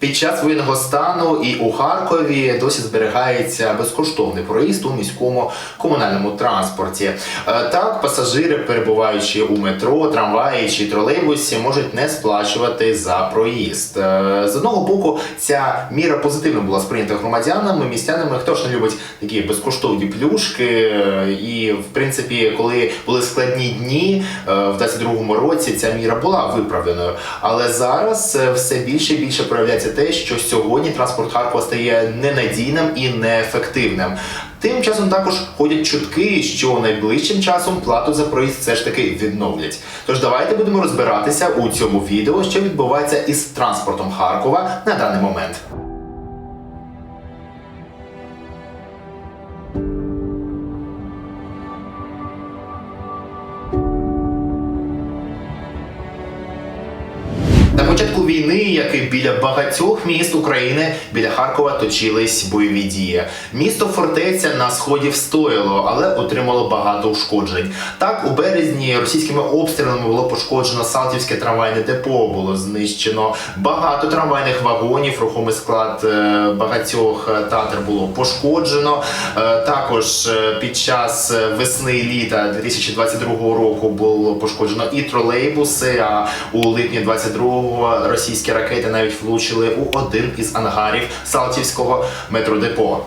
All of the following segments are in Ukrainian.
Під час воєнного стану і у Харкові досі зберігається безкоштовний проїзд у міському комунальному транспорті. Е, Так, пасажири, перебуваючи у метро, трамваї чи тролейбусі, можуть не сплачувати за проїзд. Е, З одного боку, ця міра позитивно була сприйнята громадянами, містянами. Хто ж не любить такі безкоштовні плюшки? Е, І в принципі, коли були складні дні в 22-му році, ця міра була виправданою. Але зараз все більше і більше проявляється те, що сьогодні транспорт Харкова стає ненадійним і неефективним. Тим часом також ходять чутки, що найближчим часом плату за проїзд все ж таки відновлять. Тож давайте будемо розбиратися у цьому відео, що відбувається із транспортом Харкова на даний момент. На початку війни, як і біля багатьох міст України, біля Харкова точились бойові дії. Місто фортеця на сході встояло, але отримало багато ушкоджень. Так, у березні російськими обстрілами було пошкоджено Салтівське трамвайне депо, було знищено багато трамвайних вагонів, рухомий склад е, багатьох е, було пошкоджено. Е, Також під час весни і літа 2022 року було пошкоджено і тролейбуси. А у липні 22-го російські ракети навіть влучили у один із ангарів Салтівського метродепо.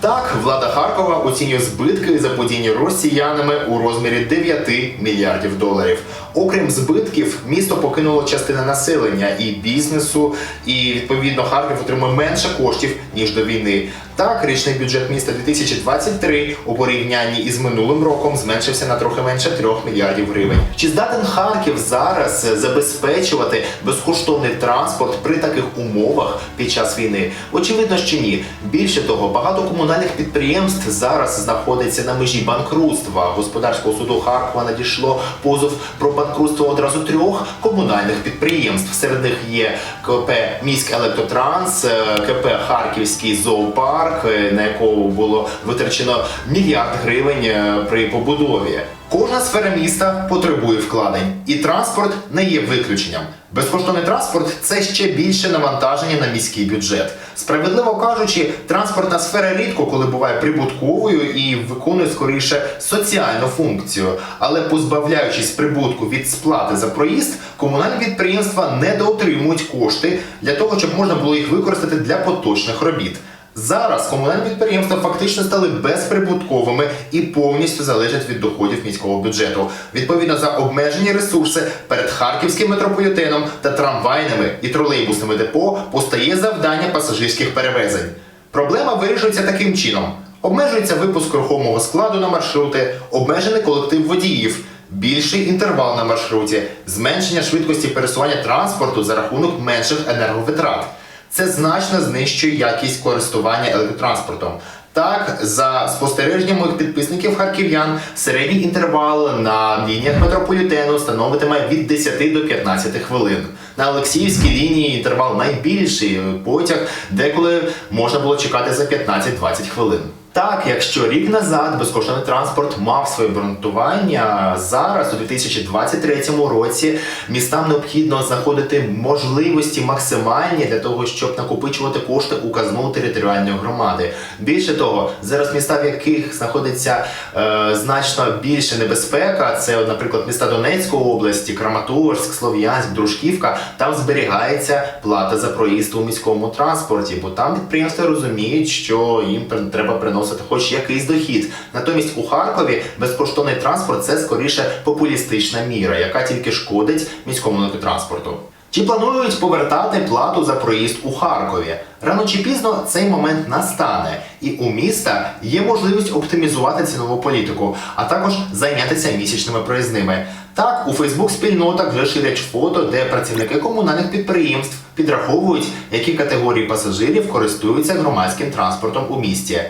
Так, влада Харкова оцінює збитки заподіяні росіянами у розмірі 9 мільярдів доларів. Окрім збитків, місто покинуло частина населення і бізнесу, і відповідно Харків отримує менше коштів ніж до війни. Так, річний бюджет міста 2023 у порівнянні із минулим роком зменшився на трохи менше 3 мільярдів гривень. Чи здатен Харків зараз забезпечувати безкоштовний транспорт при таких умовах під час війни? Очевидно, що ні. Більше того, багато комунальних підприємств зараз знаходиться на межі банкрутства. Господарського суду Харкова надійшло позов про банкрутство одразу трьох комунальних підприємств. Серед них є КП Міськ Електротранс, е, КП Харківський зоопарк, е, на якого було витрачено мільярд гривень е, при побудові. Кожна сфера міста потребує вкладень, і транспорт не є виключенням. Безкоштовний транспорт це ще більше навантаження на міський бюджет. Справедливо кажучи, транспортна сфера рідко коли буває прибутковою і виконує скоріше соціальну функцію. Але позбавляючись прибутку від сплати за проїзд, комунальні підприємства недоотримують кошти для того, щоб можна було їх використати для поточних робіт. Зараз комунальні підприємства фактично стали безприбутковими і повністю залежать від доходів міського бюджету. Відповідно за обмежені ресурси перед харківським метрополітеном та трамвайними і тролейбусними депо постає завдання пасажирських перевезень. Проблема вирішується таким чином: обмежується випуск рухомого складу на маршрути, обмежений колектив водіїв. Більший інтервал на маршруті, зменшення швидкості пересування транспорту за рахунок менших енерговитрат. Це значно знищує якість користування електротранспортом. Так, за спостереженням моїх підписників харків'ян, середній інтервал на лініях метрополітену становитиме від 10 до 15 хвилин. На Олексіївській лінії інтервал найбільший потяг, деколи можна було чекати за 15-20 хвилин. Так, якщо рік назад безкоштовний транспорт мав своє обґрунтування, зараз у 2023 році містам необхідно знаходити можливості максимальні для того, щоб накопичувати кошти у казну територіальної громади. Більше того, зараз міста, в яких знаходиться е, значно більше небезпека, це, наприклад, міста Донецької області, Краматорськ, Слов'янськ, Дружківка, там зберігається плата за проїзд у міському транспорті, бо там підприємства розуміють, що їм треба приносити хоч якийсь дохід. Натомість у Харкові безкоштовний транспорт це скоріше популістична міра, яка тільки шкодить міському електротранспорту. Чи планують повертати плату за проїзд у Харкові? Рано чи пізно цей момент настане, і у міста є можливість оптимізувати цінову політику, а також зайнятися місячними проїзними. Так, у Фейсбук-спільнотах вже ширять фото, де працівники комунальних підприємств підраховують, які категорії пасажирів користуються громадським транспортом у місті.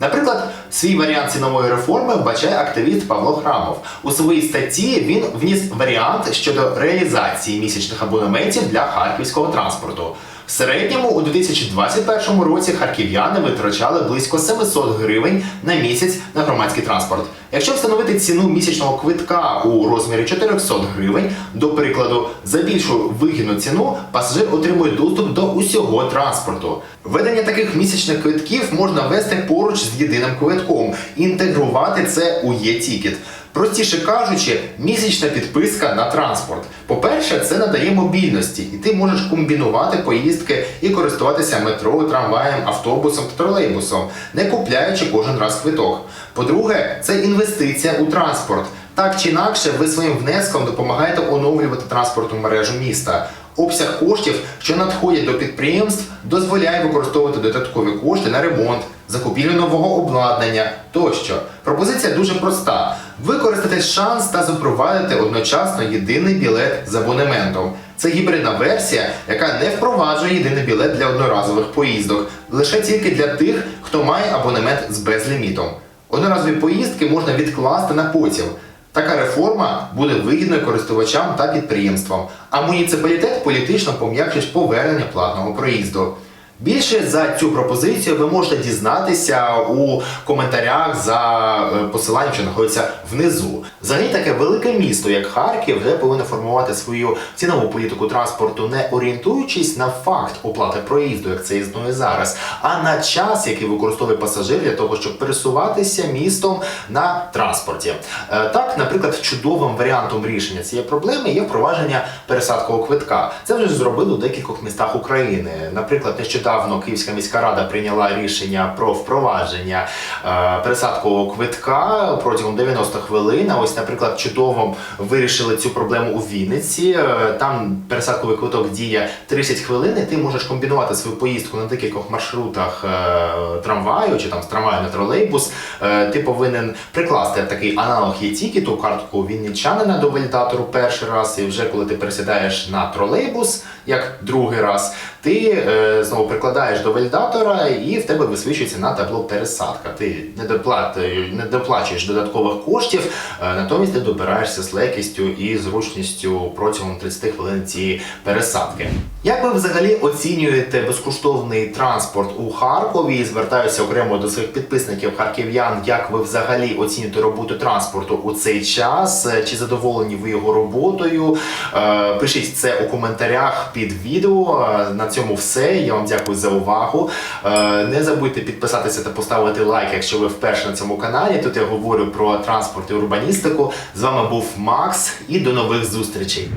Наприклад, свій варіант цінової реформи вбачає активіст Павло Храмов. У своїй статті він вніс варіант щодо реалізації місячних абонементів для харківського транспорту. В середньому у 2021 році харків'яни витрачали близько 700 гривень на місяць на громадський транспорт. Якщо встановити ціну місячного квитка у розмірі 400 гривень, до прикладу, за більшу вигідну ціну пасажир отримує доступ до усього транспорту. Введення таких місячних квитків можна вести поруч з єдиним квитком, інтегрувати це у є-тікет. Простіше кажучи, місячна підписка на транспорт. По-перше, це надає мобільності, і ти можеш комбінувати поїздки і користуватися метро, трамваєм, автобусом та тролейбусом, не купляючи кожен раз квиток. По-друге, це інвестиція у транспорт. Так чи інакше, ви своїм внеском допомагаєте оновлювати транспортну мережу міста. Обсяг коштів, що надходять до підприємств, дозволяє використовувати додаткові кошти на ремонт, закупівлю нового обладнання тощо. Пропозиція дуже проста: використати шанс та запровадити одночасно єдиний білет з абонементом. Це гібридна версія, яка не впроваджує єдиний білет для одноразових поїздок, лише тільки для тих, хто має абонемент з безлімітом. Одноразові поїздки можна відкласти на потім. Така реформа буде вигідною користувачам та підприємствам, а муніципалітет політично пом'якшить повернення платного проїзду. Більше за цю пропозицію ви можете дізнатися у коментарях за е, посиланням, що знаходиться внизу. Взагалі таке велике місто, як Харків, вже повинно формувати свою цінову політику транспорту, не орієнтуючись на факт оплати проїзду, як це існує зараз, а на час, який використовує пасажир для того, щоб пересуватися містом на транспорті. Е, Так, наприклад, чудовим варіантом рішення цієї проблеми є впровадження пересадкового квитка. Це вже зробили у декількох містах України. Наприклад, нещодавно Київська міська рада прийняла рішення про впровадження е, пересадкового квитка протягом 90 хвилин. Ось, наприклад, чудово вирішили цю проблему у Вінниці. Е, Там пересадковий квиток діє 30 хвилин, і ти можеш комбінувати свою поїздку на декількох маршрутах е, трамваю чи там з трамваю на тролейбус. Ти повинен прикласти такий аналог є-тікету, картку вінничанина до валідатору перший раз, і вже коли ти пересідаєш на тролейбус, як другий раз, ти е, знову прикладаєш до валідатора і в тебе висвічується на табло пересадка. Ти не, не доплачуєш додаткових коштів, е, натомість ти добираєшся з легкістю і зручністю протягом 30 хвилин цієї пересадки. Як ви взагалі оцінюєте безкоштовний транспорт у Харкові? І Звертаюся окремо до своїх підписників харків'ян. Як ви взагалі оцінюєте роботу транспорту у цей час? Чи задоволені ви його роботою? Е, Пишіть це у коментарях під відео. На цьому все. Я вам дякую за увагу. Е, Не забудьте підписатися та поставити лайк, якщо ви вперше на цьому каналі. Тут я говорю про транспорт і урбаністику. З вами був Макс і до нових зустрічей.